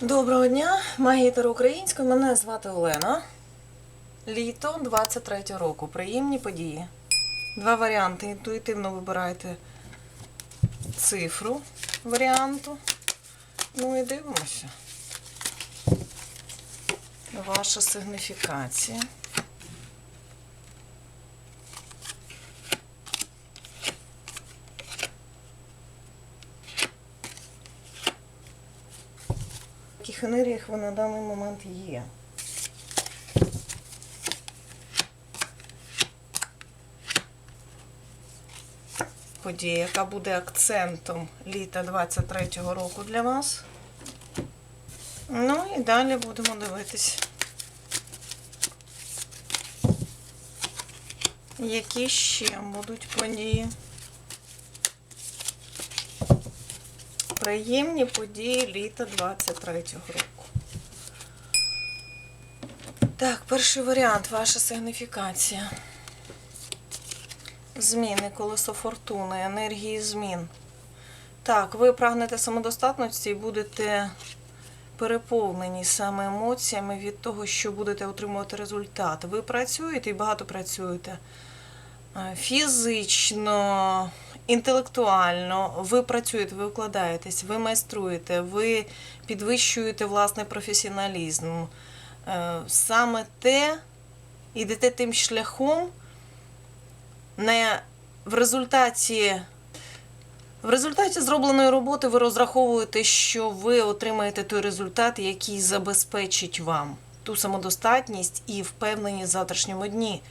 Доброго дня, магітер українською. Мене звати Олена. Літо 23 року. Приємні події. Два варіанти. Інтуїтивно вибирайте цифру варіанту. Ну і дивимося. Ваша сигніфікація. В яких ви на даний момент є? Подія, яка буде акцентом літа 23-го року для вас. Ну і далі будемо дивитись. Які ще будуть події? Приємні події літа 23-го року. Так, перший варіант ваша сигніфікація. Зміни, колесо фортуни, енергії змін. Так, ви прагнете самодостатності і будете переповнені саме емоціями від того, що будете отримувати результат. Ви працюєте і багато працюєте. Е, Фізично, інтелектуально, ви працюєте, ви вкладаєтесь, ви майструєте, ви підвищуєте власний професіоналізм. Е, Саме те, ідете тим шляхом, не в результаті. В результаті зробленої роботи ви розраховуєте, що ви отримаєте той результат, який забезпечить вам ту самодостатність і впевненість в завтрашньому дні.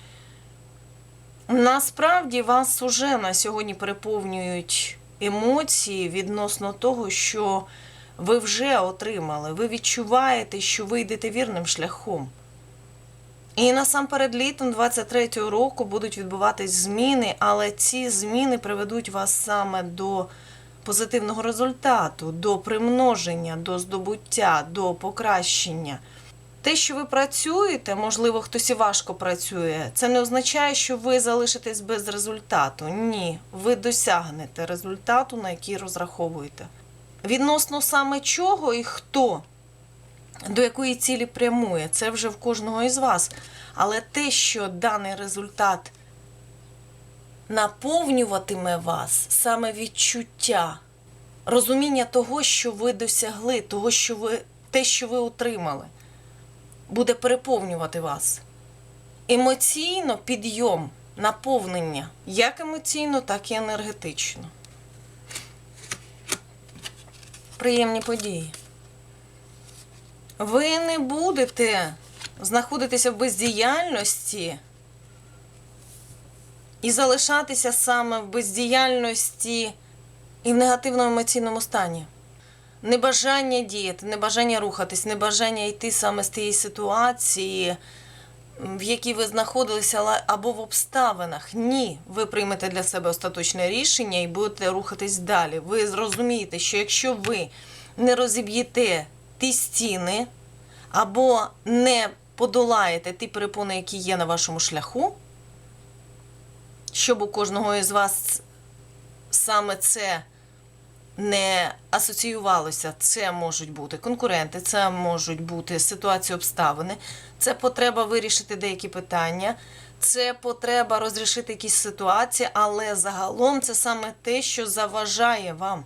Насправді вас уже на сьогодні переповнюють емоції відносно того, що ви вже отримали. Ви відчуваєте, що ви йдете вірним шляхом. І насамперед літом 23-го року будуть відбуватись зміни, але ці зміни приведуть вас саме до позитивного результату, до примноження, до здобуття, до покращення. Те, що ви працюєте, можливо, хтось і важко працює, це не означає, що ви залишитесь без результату. Ні, ви досягнете результату, на який розраховуєте. Відносно саме чого і хто до якої цілі прямує, це вже в кожного із вас. Але те, що даний результат наповнюватиме вас, саме відчуття, розуміння того, що ви досягли, того, що ви, те, що ви отримали, буде переповнювати вас. Емоційно підйом, наповнення, як емоційно, так і енергетично. Приємні події. Ви не будете знаходитися в бездіяльності і залишатися саме в бездіяльності і в негативному емоційному стані. Небажання діяти, небажання рухатись, небажання йти саме з тієї ситуації, в якій ви знаходилися, або в обставинах. Ні, ви приймете для себе остаточне рішення і будете рухатись далі. Ви зрозумієте, що якщо ви не розіб'єте ті стіни або не подолаєте ті перепони, які є на вашому шляху, щоб у кожного із вас саме це не асоціювалося. Це можуть бути конкуренти, це можуть бути ситуації обставини, це потреба вирішити деякі питання, це потреба розрішити якісь ситуації, але загалом це саме те, що заважає вам.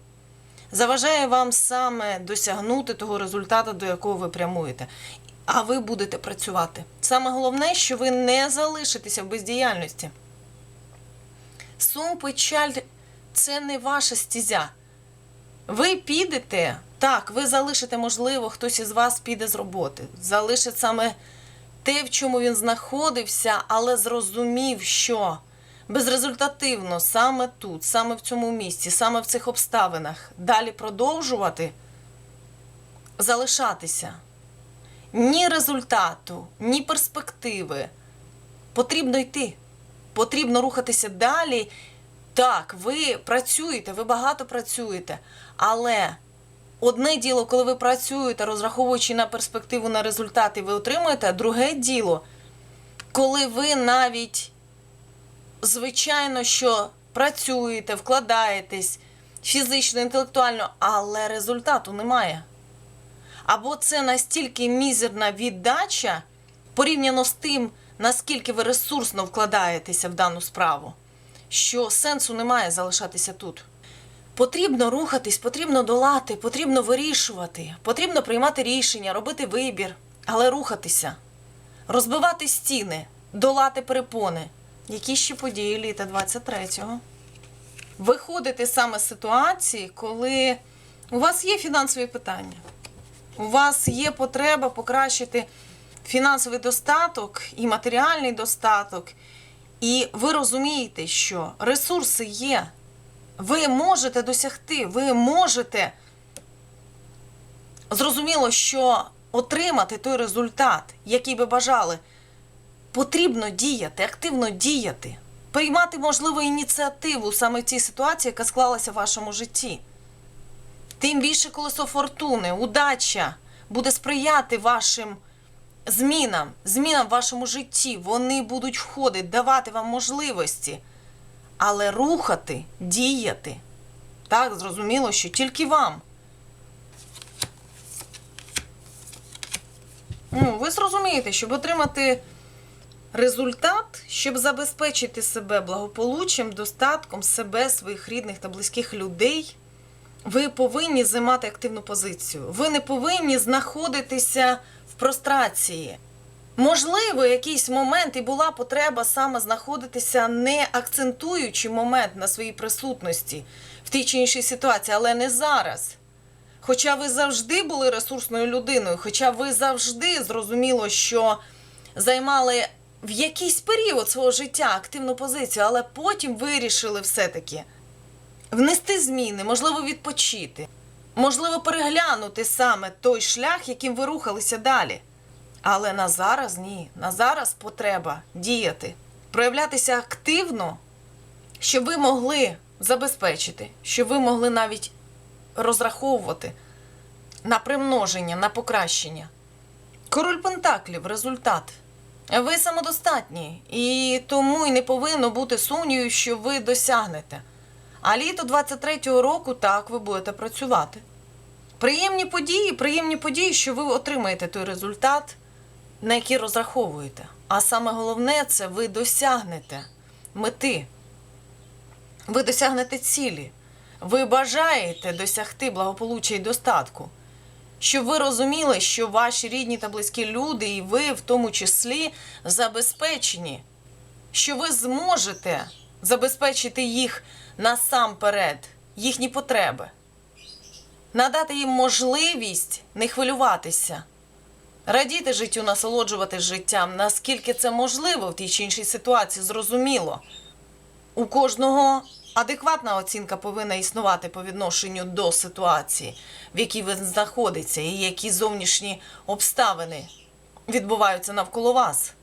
Заважає вам саме досягнути того результату, до якого ви прямуєте. А ви будете працювати. Саме головне, що ви не залишитеся в бездіяльності. Сум, печаль це не ваша стізя. Ви підете, так, ви залишите, можливо, хтось із вас піде з роботи. Залишить саме те, в чому він знаходився, але зрозумів, що безрезультативно саме тут, саме в цьому місці, саме в цих обставинах далі продовжувати, залишатися. Ні результату, ні перспективи. Потрібно йти. Потрібно рухатися далі. Так, ви працюєте, ви багато працюєте, але одне діло, коли ви працюєте, розраховуючи на перспективу на результати, ви отримуєте, друге діло, коли ви навіть, звичайно, що працюєте, вкладаєтесь фізично, інтелектуально, але результату немає. або це настільки мізерна віддача порівняно з тим, наскільки ви ресурсно вкладаєтеся в дану справу, що сенсу немає залишатися тут. Потрібно рухатись, потрібно долати, потрібно вирішувати, потрібно приймати рішення, робити вибір, але рухатися, розбивати стіни, долати перепони. Які ще події літа 23-го? Виходити саме з ситуації, коли у вас є фінансові питання, у вас є потреба покращити фінансовий достаток і матеріальний достаток, і ви розумієте, що ресурси є. Ви можете досягти, ви можете зрозуміло, що отримати той результат, який би бажали, потрібно діяти, активно діяти, приймати можливо ініціативу саме в цій ситуації, яка склалася в вашому житті. Тим більше колесо фортуни, удача буде сприяти вашим змінам, змінам в вашому житті. Вони будуть входити, давати вам можливості. Але рухати, діяти. Так, зрозуміло, що тільки вам. Ну, ви зрозумієте, щоб отримати результат, щоб забезпечити себе благополуччям, достатком себе, своїх рідних та близьких людей, ви повинні займати активну позицію. Ви не повинні знаходитися в прострації. Можливо, якийсь момент і була потреба саме знаходитися, не акцентуючи момент на своїй присутності в тій чи іншій ситуації, але не зараз. Хоча ви завжди були ресурсною людиною, хоча ви завжди зрозуміло, що займали в якийсь період свого життя активну позицію, але потім вирішили все-таки внести зміни, можливо, відпочити, можливо, переглянути саме той шлях, яким ви рухалися далі. Але на зараз ні. На зараз потреба діяти, проявлятися активно, щоб ви могли забезпечити, щоб ви могли навіть розраховувати на примноження, на покращення. Король Пентаклів результат. Ви самодостатні, і тому й не повинно бути сумнівів, що ви досягнете. А літо 23-го року так ви будете працювати. Приємні події, приємні події, що ви отримаєте той результат, на який розраховуєте. А саме головне це ви досягнете мети. Ви досягнете цілі. Ви бажаєте досягти благополуччя і достатку. Щоб ви розуміли, що ваші рідні та близькі люди, і ви в тому числі забезпечені, що ви зможете забезпечити їх насамперед, їхні потреби, надати їм можливість не хвилюватися, радіти життю, насолоджуватись життям, наскільки це можливо в тій чи іншій ситуації, зрозуміло. У кожного адекватна оцінка повинна існувати по відношенню до ситуації, в якій ви знаходиться, і які зовнішні обставини відбуваються навколо вас.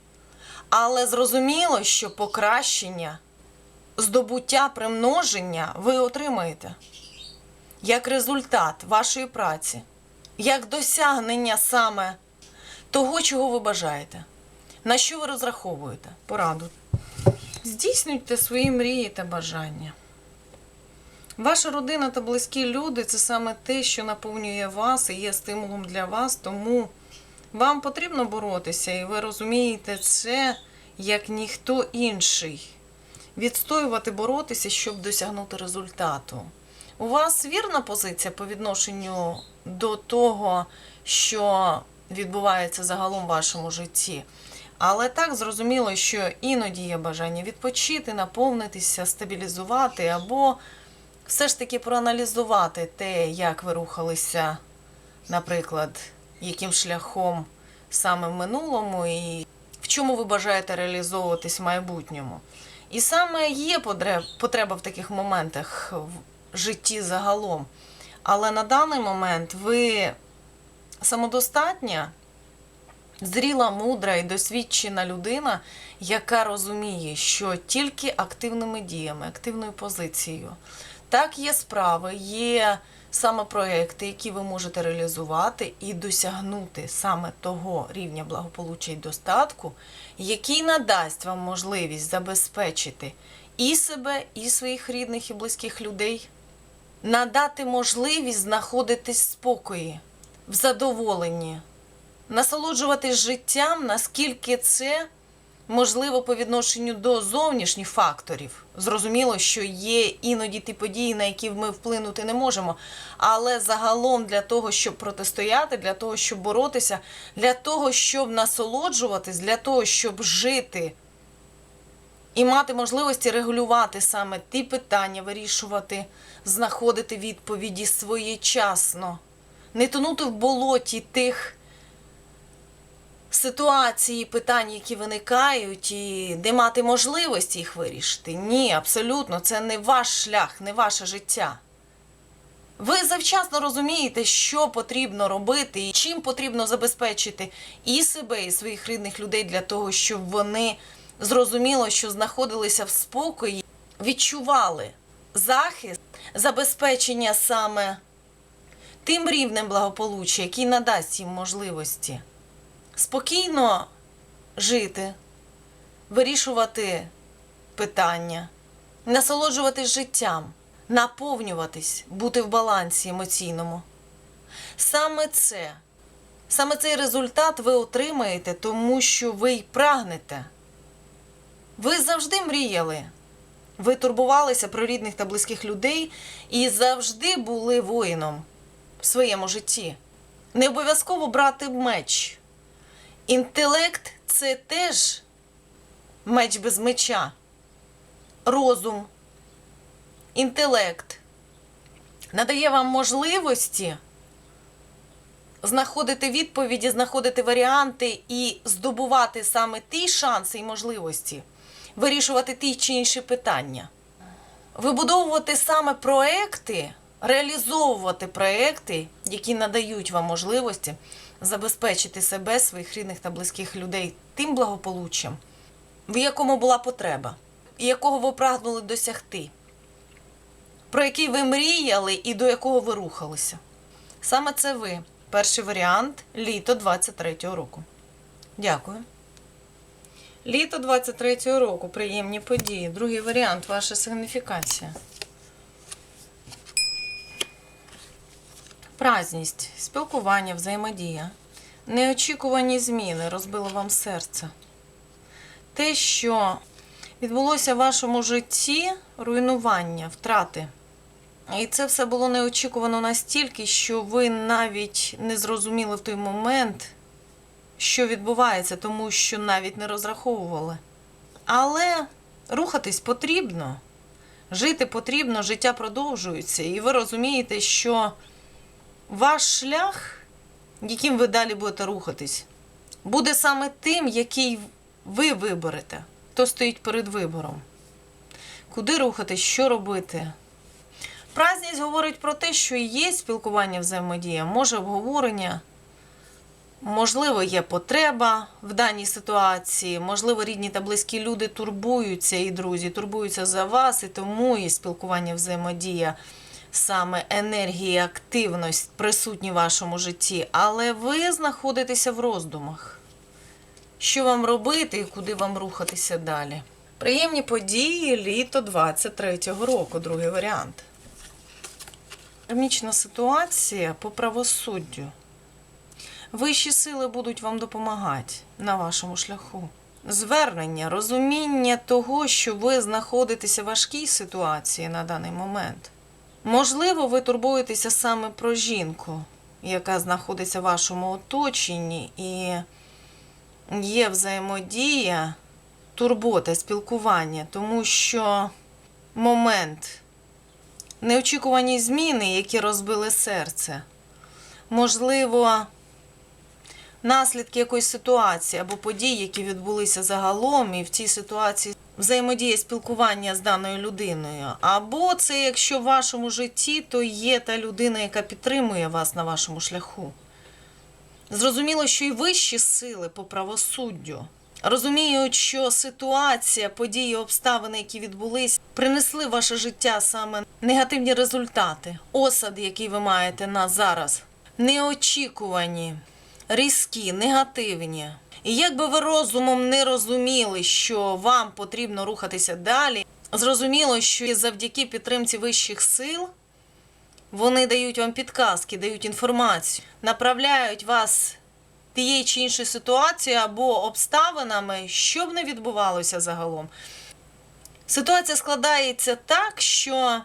Але зрозуміло, що покращення, здобуття, примноження ви отримаєте як результат вашої праці, як досягнення саме того, чого ви бажаєте, на що ви розраховуєте, пораду. Здійснюйте свої мрії та бажання. Ваша родина та близькі люди це саме те, що наповнює вас і є стимулом для вас, тому вам потрібно боротися, і ви розумієте це як ніхто інший. Відстоювати, боротися, щоб досягнути результату. У вас вірна позиція по відношенню до того, що відбувається загалом в вашому житті. Але так зрозуміло, що іноді є бажання відпочити, наповнитися, стабілізувати або все ж таки проаналізувати те, як ви рухалися, наприклад, яким шляхом саме в минулому і в чому ви бажаєте реалізовуватись в майбутньому. І саме є потреба в таких моментах в житті загалом. Але на даний момент ви самодостатня, зріла, мудра і досвідчена людина, яка розуміє, що тільки активними діями, активною позицією. Так, є справи, є саме проекти, які ви можете реалізувати і досягнути саме того рівня благополуччя і достатку, який надасть вам можливість забезпечити і себе, і своїх рідних і близьких людей, надати можливість знаходитись в спокої, в задоволенні, насолоджуватись життям, наскільки це можливо по відношенню до зовнішніх факторів. Зрозуміло, що є іноді ті події, на які ми вплинути не можемо. Але загалом для того, щоб протистояти, для того, щоб боротися, для того, щоб насолоджуватись, для того, щоб жити і мати можливості регулювати саме ті питання, вирішувати, знаходити відповіді своєчасно, не тонути в болоті тих ситуацій, питань, які виникають, і де мати можливості їх вирішити. Ні, абсолютно, це не ваш шлях, не ваше життя. Ви завчасно розумієте, що потрібно робити і чим потрібно забезпечити і себе, і своїх рідних людей для того, щоб вони зрозуміло, що знаходилися в спокої, відчували захист, забезпечення саме тим рівнем благополуччя, який надасть їм можливості спокійно жити, вирішувати питання, насолоджуватись життям, наповнюватись, бути в балансі емоційному. Саме це, саме цей результат ви отримаєте, тому що ви й прагнете. Ви завжди мріяли. Ви турбувалися про рідних та близьких людей і завжди були воїном своєму житті. Не обов'язково брати меч. Інтелект це теж меч без меча. Розум, інтелект надає вам можливості знаходити відповіді, знаходити варіанти і здобувати саме ті шанси і можливості, вирішувати ті чи інші питання. Вибудовувати саме проекти, реалізовувати проекти, які надають вам можливості забезпечити себе, своїх рідних та близьких людей тим благополуччям, в якому була потреба, і якого ви прагнули досягти, про який ви мріяли і до якого ви рухалися. Саме це ви. Перший варіант літо 23-го року. Дякую. Літо 23-го року. Приємні події. Другий варіант ваша сигніфікація. Празність, спілкування, взаємодія. Неочікувані зміни розбило вам серце. Те, що відбулося в вашому житті, руйнування, втрати. І це все було неочікувано настільки, що ви навіть не зрозуміли в той момент, що відбувається, тому що навіть не розраховували. Але рухатись потрібно, жити потрібно, життя продовжується. І ви розумієте, що ваш шлях, яким ви далі будете рухатись, буде саме тим, який ви виберете, хто стоїть перед вибором. Куди рухатись, що робити? Празність говорить про те, що є спілкування взаємодія, може обговорення, можливо, є потреба в даній ситуації, можливо, рідні та близькі люди турбуються і друзі, турбуються за вас, і тому є спілкування взаємодія, саме енергія, активність присутні в вашому житті, але ви знаходитеся в роздумах. Що вам робити і куди вам рухатися далі? Приємні події літо 23-го року, другий варіант. Кармічна ситуація по правосуддю. Вищі сили будуть вам допомагати на вашому шляху. Звернення, розуміння того, що ви знаходитеся в важкій ситуації на даний момент. Можливо, ви турбуєтеся саме про жінку, яка знаходиться в вашому оточенні, і є взаємодія, турбота, спілкування, тому що момент неочікувані зміни, які розбили серце. Можливо, наслідки якоїсь ситуації або подій, які відбулися загалом, і в цій ситуації взаємодія спілкування з даною людиною. Або це, якщо в вашому житті, то є та людина, яка підтримує вас на вашому шляху. Зрозуміло, що і вищі сили по правосуддю розуміють, що ситуація, події, обставини, які відбулись, принесли в ваше життя саме негативні результати, осади, які ви маєте на зараз, неочікувані, різкі, негативні. І якби ви розумом не розуміли, що вам потрібно рухатися далі, зрозуміло, що завдяки підтримці вищих сил Вони дають вам підказки, дають інформацію, направляють вас тієї чи іншої ситуації або обставинами, що б не відбувалося загалом. Ситуація складається так, що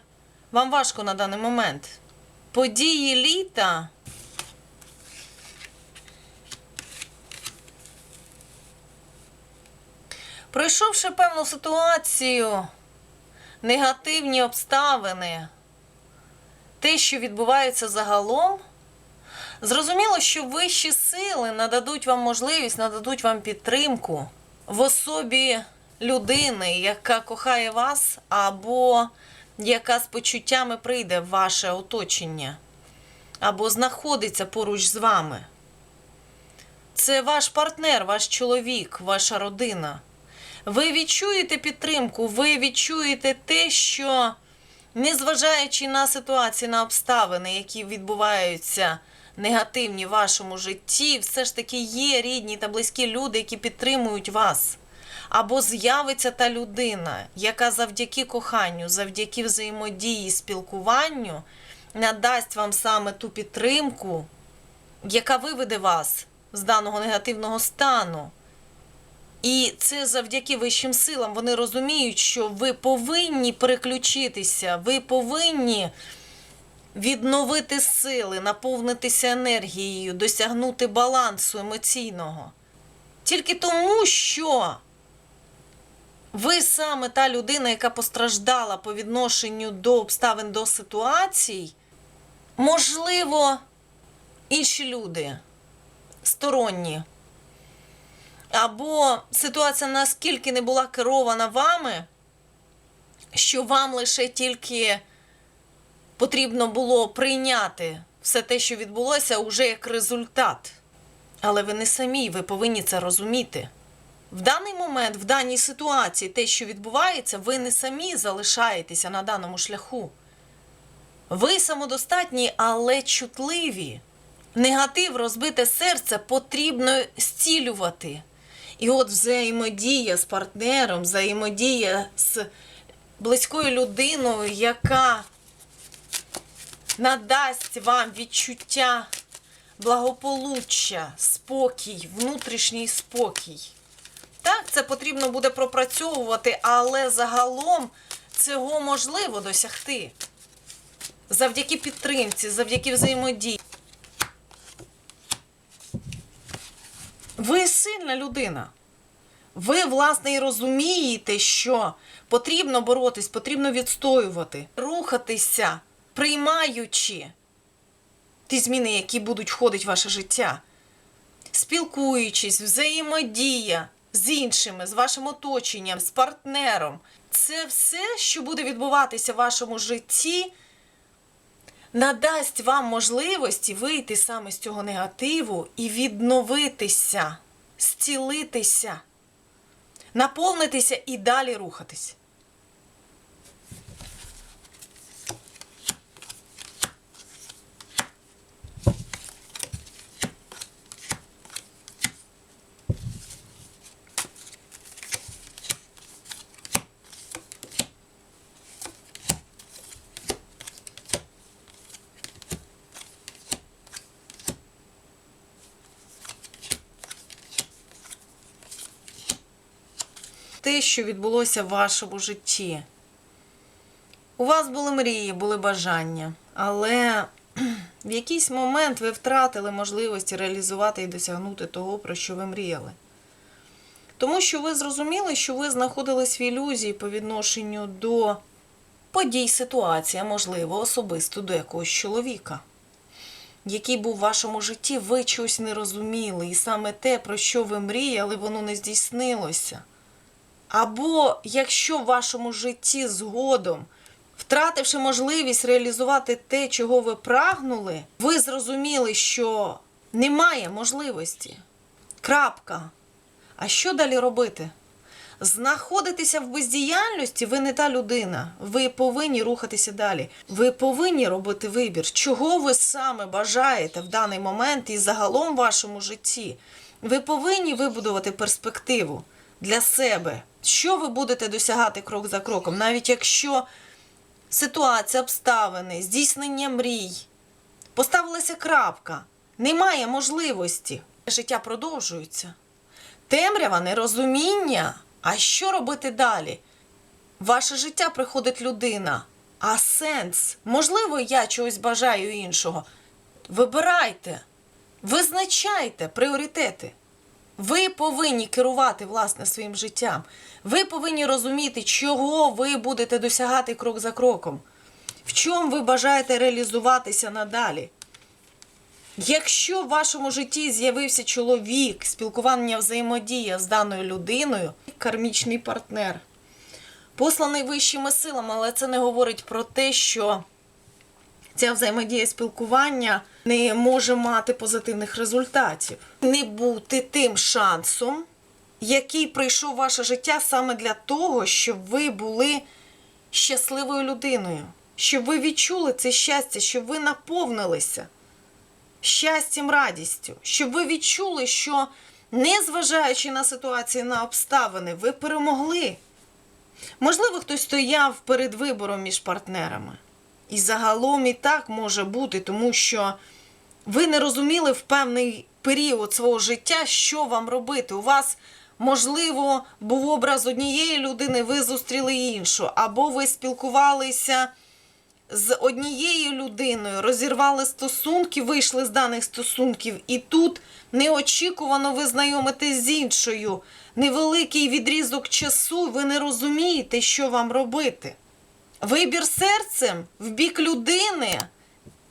вам важко на даний момент. Події літа Пройшовши певну ситуацію, негативні обставини, те, що відбувається загалом, зрозуміло, що вищі сили нададуть вам можливість, нададуть вам підтримку в особі людини, яка кохає вас, або яка з почуттями прийде в ваше оточення, або знаходиться поруч з вами. Це ваш партнер, ваш чоловік, ваша родина. Ви відчуєте підтримку, ви відчуєте те, що, незважаючи на ситуації, на обставини, які відбуваються негативні в вашому житті, все ж таки є рідні та близькі люди, які підтримують вас. Або з'явиться та людина, яка завдяки коханню, завдяки взаємодії, спілкуванню надасть вам саме ту підтримку, яка виведе вас з даного негативного стану. І це завдяки вищим силам. Вони розуміють, що ви повинні переключитися, ви повинні відновити сили, наповнитися енергією, досягнути балансу емоційного. Тільки тому, що ви саме та людина, яка постраждала по відношенню до обставин до ситуацій, можливо, інші люди сторонні або ситуація наскільки не була керована вами, що вам лише тільки потрібно було прийняти все те, що відбулося, уже як результат. Але ви не самі, ви повинні це розуміти. В даний момент, в даній ситуації, те, що відбувається, ви не самі залишаєтеся на даному шляху. Ви самодостатні, але чутливі. Негатив, розбите серце потрібно зцілювати. І от взаємодія з партнером, взаємодія з близькою людиною, яка надасть вам відчуття благополуччя, спокій, внутрішній спокій. Так, це потрібно буде пропрацьовувати, але загалом цього можливо досягти. Завдяки підтримці, завдяки взаємодії. Ви сильна людина. Ви, власне, і розумієте, що потрібно боротись, потрібно відстоювати, рухатися, приймаючи ті зміни, які будуть входити в ваше життя, спілкуючись, взаємодія з іншими, з вашим оточенням, з партнером. Це все, що буде відбуватися в вашому житті, надасть вам можливості вийти саме з цього негативу і відновитися, зцілитися, наповнитися і далі рухатись. Що відбулося в вашому житті. У вас були мрії, були бажання, але в якийсь момент ви втратили можливості реалізувати і досягнути того, про що ви мріяли. Тому що ви зрозуміли, що ви знаходились в ілюзії по відношенню до подій, ситуації, можливо, особисто до якогось чоловіка, який був в вашому житті, ви чогось не розуміли. І саме те, про що ви мріяли, воно не здійснилося. Або якщо в вашому житті згодом, втративши можливість реалізувати те, чого ви прагнули, ви зрозуміли, що немає можливості. Крапка. А що далі робити? Знаходитися в бездіяльності ви не та людина. Ви повинні рухатися далі. Ви повинні робити вибір, чого ви саме бажаєте в даний момент і загалом в вашому житті. Ви повинні вибудувати перспективу для себе. Що ви будете досягати крок за кроком, навіть якщо ситуація, обставини, здійснення мрій. Поставилася крапка. Немає можливості. Життя продовжується. Темрява, нерозуміння. А що робити далі? Ваше життя приходить людина. А сенс? Можливо, я чогось бажаю іншого. Вибирайте, визначайте пріоритети. Ви повинні керувати власне своїм життям. Ви повинні розуміти, чого ви будете досягати крок за кроком, в чому ви бажаєте реалізуватися надалі. Якщо в вашому житті з'явився чоловік, спілкування взаємодія з даною людиною, кармічний партнер, посланий вищими силами, але це не говорить про те, що ця взаємодія спілкування не може мати позитивних результатів. Не бути тим шансом, який прийшов в ваше життя саме для того, щоб ви були щасливою людиною, щоб ви відчули це щастя, щоб ви наповнилися щастям, радістю, щоб ви відчули, що незважаючи на ситуації, на обставини, ви перемогли. Можливо, хтось стояв перед вибором між партнерами. І загалом і так може бути, тому що ви не розуміли в певний період свого життя, що вам робити. У вас, можливо, був образ однієї людини, ви зустріли іншу, або ви спілкувалися з однією людиною, розірвали стосунки, вийшли з даних стосунків, і тут неочікувано ви знайомитесь з іншою. Невеликий відрізок часу, ви не розумієте, що вам робити. Вибір серцем в бік людини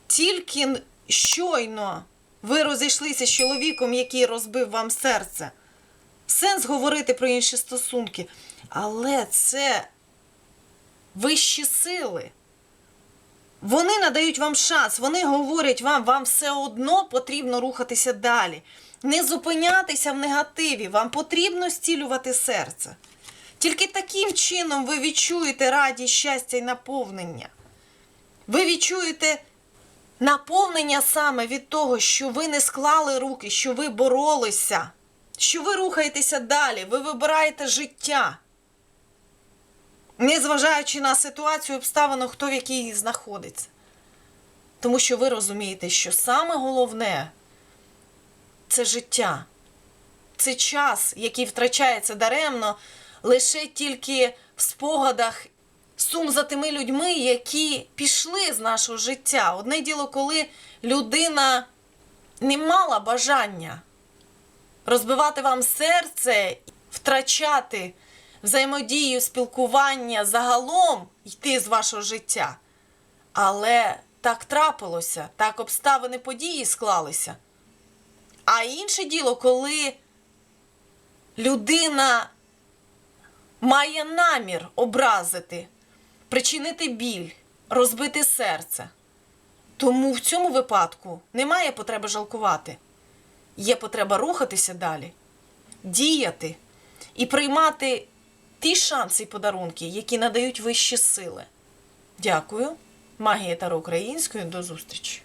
тільки щойно ви розійшлися з чоловіком, який розбив вам серце. Сенс говорити про інші стосунки. Але це вищі сили. Вони надають вам шанс, вони говорять вам, вам все одно потрібно рухатися далі. Не зупинятися в негативі, вам потрібно зцілювати серце. Тільки таким чином ви відчуєте радість, щастя і наповнення. Ви відчуєте наповнення саме від того, що ви не склали руки, що ви боролися, що ви рухаєтеся далі, ви вибираєте життя. Незважаючи на ситуацію, обставину, хто в якій знаходиться. Тому що ви розумієте, що саме головне це життя, це час, який втрачається даремно, лише тільки в спогадах сум за тими людьми, які пішли з нашого життя. Одне діло, коли людина не мала бажання розбивати вам серце, втрачати взаємодію, спілкування загалом йти з вашого життя. Але так трапилося, так обставини події склалися. А інше діло, коли людина має намір образити, причинити біль, розбити серце. Тому в цьому випадку немає потреби жалкувати. Є потреба рухатися далі, діяти і приймати ті шанси і подарунки, які надають вищі сили. Дякую. Магія Таро Української. До зустрічі!